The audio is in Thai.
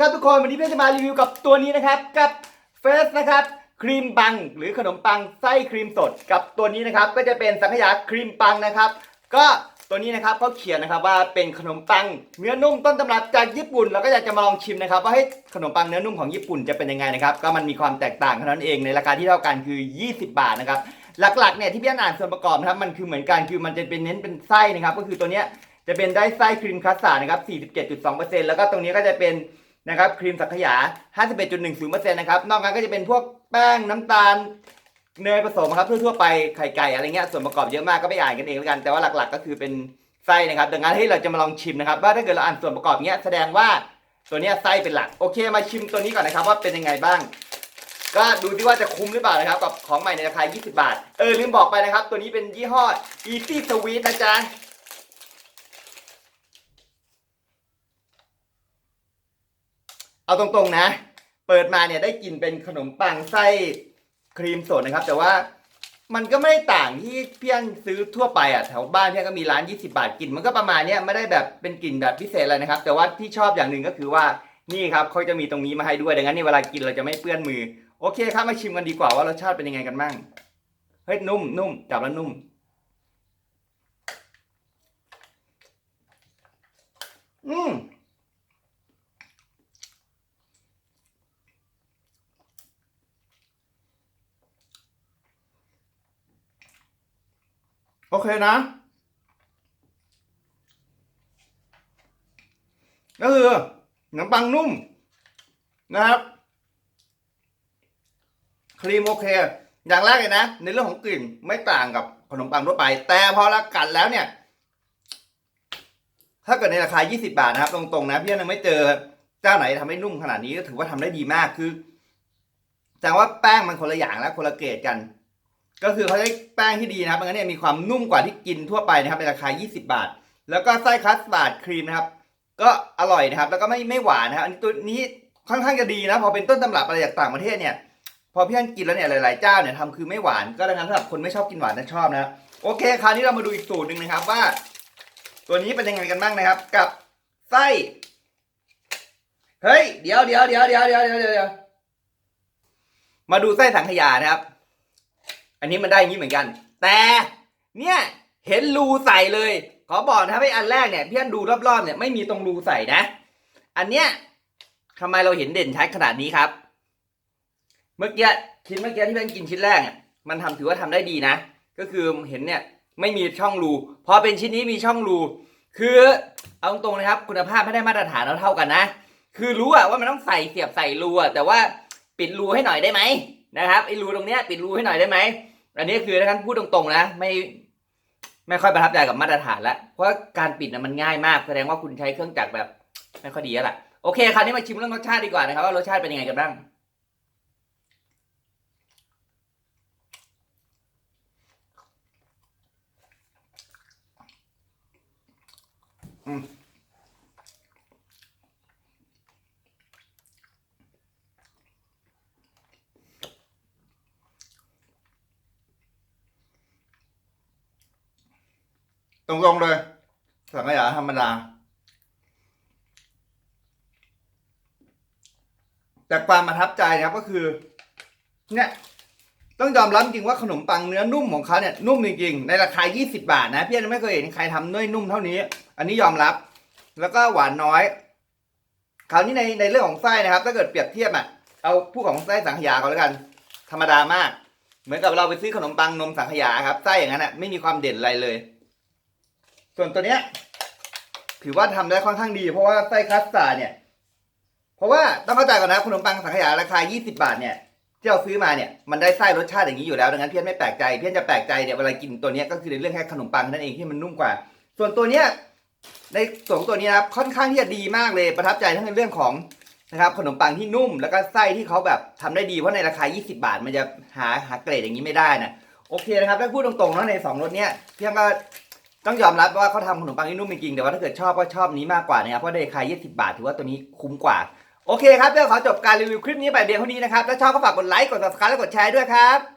ครับทุกคนวันนี้เพื่อนจะมารีวิวกับตัวนี้นะครับกับเฟสนะครับครีมปังหรือขนมปังไส้ครีมสดกับตัวนี้นะครับก็จะเป็นสังขยาครีมปังนะครับ ก็ตัวนี้นะครับเขาเขียนนะครับว่าเป็นขนมปังเนื้อนุ่มต้นตำรับจากญี่ปุ่นเราก็อยากจะมาลองชิมนะครับว่าให้ขนมปังเนื้อนุ่มของญี่ปุ่นจะเป็นยังไงนะครับก็มันมีความแตกต่างเท่านั้นเองในราคาที่เท่ากันคือ 20 บาทนะครับหลักๆเนี่ยที่พี่อ่านส่วนประกอบนะครับมันคือเหมือนกันคือมันจะเป็นเน้นเป็นไส้นะครับก็คือตัวเนี้ยจะเป็นได้ไส้ครีมคัสตาร์ดนะครับ47.2%แล้วก็ตรงนี้ก็จะเป็น นะครับครีมสังขยา 51.10%นะครับนอกนั้นก็จะเป็นพวกแป้งน้ำตาลเนยผสมครับทั่วๆไปไข่ไก่อะไรเงี้ยส่วนประกอบเยอะมากก็ไปอ่านกันเองแล้วกัน แต่ว่าหลักๆ ก็คือเป็นไส้นะครับดังนั้นให้เราจะมาลองชิมนะครับว่าถ้าเกิดเราอ่านส่วนประกอบเนี้ยแสดงว่าตัวเนี้ยไส้เป็นหลักโอเคมาชิมตัวนี้ก่อนนะครับว่าเป็นยังไงบ้าง ก็ดูที่ว่าจะคุ้มหรือเปล่านะครับกับของใหม่ในราคา 20 บาท เออลืมบอกไปนะครับ ตัวนี้เป็นยี่ห้อ Easy Sweet นะจ๊ะ เอาตรงๆนะ เปิดมาเนี่ยได้กลินเป็นขนมปังไส้ครีมสดนะครับ แต่ว่ามันก็ไม่ได้ต่างที่เพี่อนซื้อทั่วไปอะแถวบ้านเพี่อนก็มีร้าน 20 บาทกลินมันก็ประมาณเนี้ยไม่ได้แบบเป็นกลิ่นแบบพิเศษอะไรนะครับ แต่ว่าที่ชอบอย่างหนึ่งก็คือว่านี่ครับเขาจะมีตรงนี้มาให้ด้วยดังนั้นเนี่ยเวลากินเราจะไม่เปื้อนมือ โอเคครับมาชิมกันดีกว่าว่ารสชาติเป็นยังไงกันบ้างเฮ้ยนุ่มนุ่มจับแล้วนุ่ม อืม โอเคนะ ก็คือขนมปังนุ่มนะครับ ครีมโอเค อย่างแรกเลยนะ ในเรื่องของกลิ่นไม่ต่างกับขนมปังทั่วไป แต่พอละกัดแล้วเนี่ย ถ้าเกิดในราคา 20 บาทนะครับ ตรงๆนะพี่ยังไม่เจอเจ้าไหนทำให้นุ่มขนาดนี้ก็ถือว่าทำได้ดีมากคือแสดงว่าแป้งมันคนละอย่างแล้วคนละเกรดกัน ก็คือเขาใช้แป้งที่ดีนะครับดังนั้นเนี่ยมีความนุ่มกว่าที่กินทั่วไปนะครับในราคา 20 บาท แล้วก็ไส้คัสตาร์ดครีมนะครับ ก็อร่อยนะครับ แล้วก็ไม่ไม่หวานนะครับอันนี้ตัวนี้ค่อนข้างจะดีนะ พอเป็นต้นตำรับอะไรจากต่างประเทศเนี่ย พอพี่อันกินแล้วเนี่ยหลาย ๆ เจ้าเนี่ยทำคือไม่หวานก็ดังนั้นสำหรับคนไม่ชอบกินหวานนะชอบนะโอเคคราวนี้เรามาดูอีกสูตรหนึ่งนะครับว่า ตัวนี้เป็นยังไงกันบ้างนะครับ กับไส้เฮ้ยเดี๋ยวเดี๋ยวเดี๋ยวเดี๋ยวเดี๋ยวเดี๋ยวเดี๋ยวมาดูไส้สังขยานะครับ อันนี้มันได้อย่างนี้เหมือนกัน แต่เนี่ยเห็นรูใส่เลย ขอบอกนะครับไอ้อันแรกเนี่ยพี่อันดูรอบๆเนี่ยไม่มีตรงรูใส่นะ อันเนี้ยทำไมเราเห็นเด่นชัดขนาดนี้ครับ เมื่อกี้ชิ้นเมื่อกี้ที่เพี่อนกินชิ้นแรกเนี่ยมันทำถือว่าทำได้ดีนะ ก็คือเห็นเนี่ยไม่มีช่องรูพอเป็นชิ้นนี้มีช่องรูคือเอาตรงๆนะครับ คุณภาพไม่ได้มาตรฐานเราเท่ากันนะ คือรู้อะว่ามันต้องใส่เสียบใส่รูอะแต่ว่าปิดรูให้หน่อยได้ไหมนะครับไอ้รูตรงเนี้ยปิดรูให้หน่อยได้ไหม อันนี้คือท่านพูดตรงๆนะ ไม่ไม่ค่อยประทับใจกับมาตรฐานแล้วเพราะการปิดนะมันง่ายมากแสดงว่าคุณใช้เครื่องจักรแบบ ไม่ค่อยดีแล้วล่ะโอเคคราวนี้มาชิมเรื่องรสชาติดีกว่านะครับว่ารสชาติเป็นยังไงกันบ้าง ตรงๆเลย สังขยาธรรมดา แต่ความประทับใจนะครับก็คือ เนี่ยต้องยอมรับจริงว่าขนมปังเนื้อนุ่มของเขาเนี่ยนุ่มจริงๆในราคา 20 บาทนะพี่ยังไม่เคยเห็นใครทำด้วยนุ่มเท่านี้ อันนี้ยอมรับ แล้วก็หวานน้อย คราวนี้ในในเรื่องของไส้นะครับ ถ้าเกิดเปรียบเทียบอะเอาผู้ของไส้สังขยาเขาแล้วกัน ธรรมดามาก เหมือนกับเราไปซื้อขนมปังนมสังขยาครับไส้อย่างนั้นอะไม่มีความเด่นอะไรเลย ส่วนตัวเนี้ยถือว่าทำได้ค่อนข้างดี เพราะว่าไส้คัสตาร์เนี่ย เพราะว่าต้องเข้าใจก่อนนะขนมปังสังขยาราคา 20 บาทเนี่ยที่เราซื้อมาเนี่ยมันได้ไส้รสชาติอย่างนี้อยู่แล้วดังนั้นเพี้ยนไม่แปลกใจเพี้ยนจะแปลกใจเนี่ยเวลากินตัวเนี้ยก็คือในเรื่องแค่ขนมปังนั่นเองที่มันนุ่มกว่า ส่วนตัวเนี้ยในส่วนของตัวนี้นะครับค่อนข้างที่จะดีมากเลยประทับใจทั้งในเรื่องของนะครับขนมปังที่นุ่มแล้วก็ไส้ที่เขาแบบทำได้ดีเพราะในราคา 20 บาท มันจะหาหาเกรดอย่างนี้ไม่ได้นะโอเคนะครับถ้าพูดตรงๆแล้วในสองรสเนี้ยเพียงก็ ต้องยอมรับว่าเขาทำขนมปังที่นุ่มจริงแต่ว่าถ้าเกิดชอบก็ชอบนี้มากกว่านะครับเพราะในราคา20 บาท ถือว่าตัวนี้คุ้มกว่า โอเคครับเดี๋ยวขอจบการรีวิวคลิปนี้ไปเดียงเท่านี้นะครับถ้าชอบก็ฝากกดไลค์กด subscribe และกดแชร์ด้วยครับ